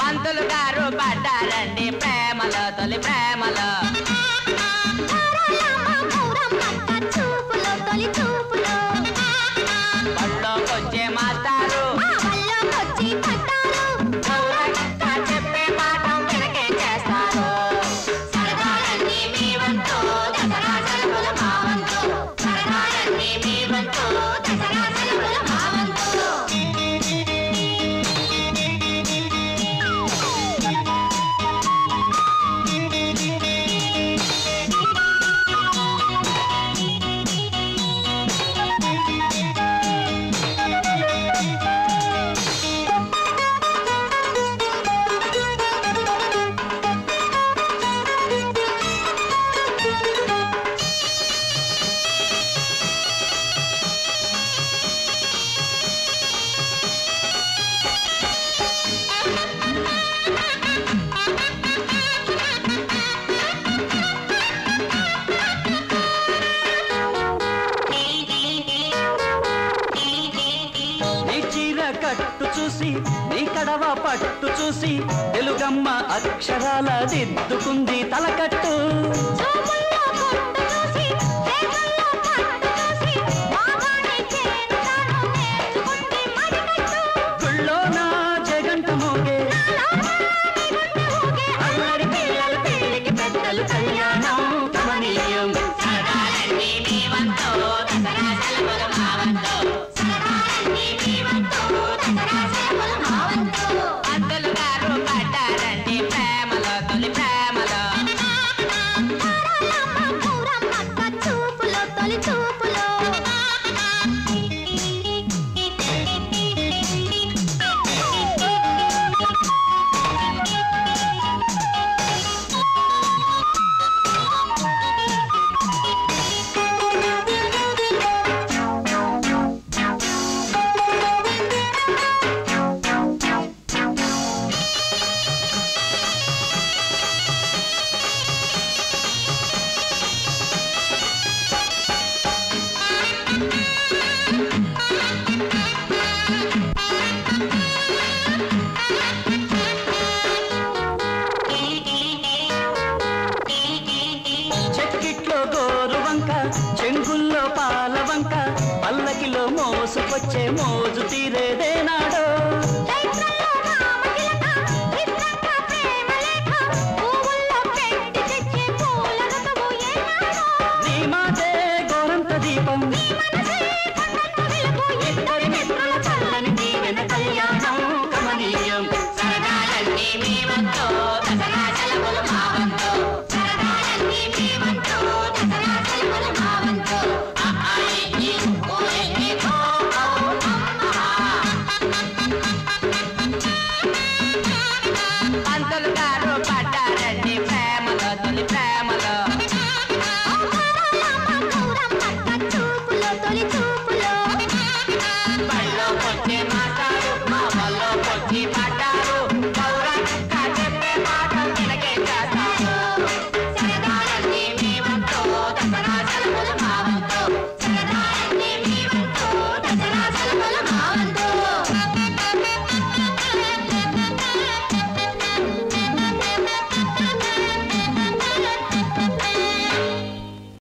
పంతులు గారు పడ్డారండి ప్రేమలో తొలి ప్రేమలో. だから కట్టు చూసి నీ కడవ పట్టు చూసి తెలుగమ్మ అక్షరాల దిద్దుకుంది తలకట్టు. नाचे मौज तीरे देना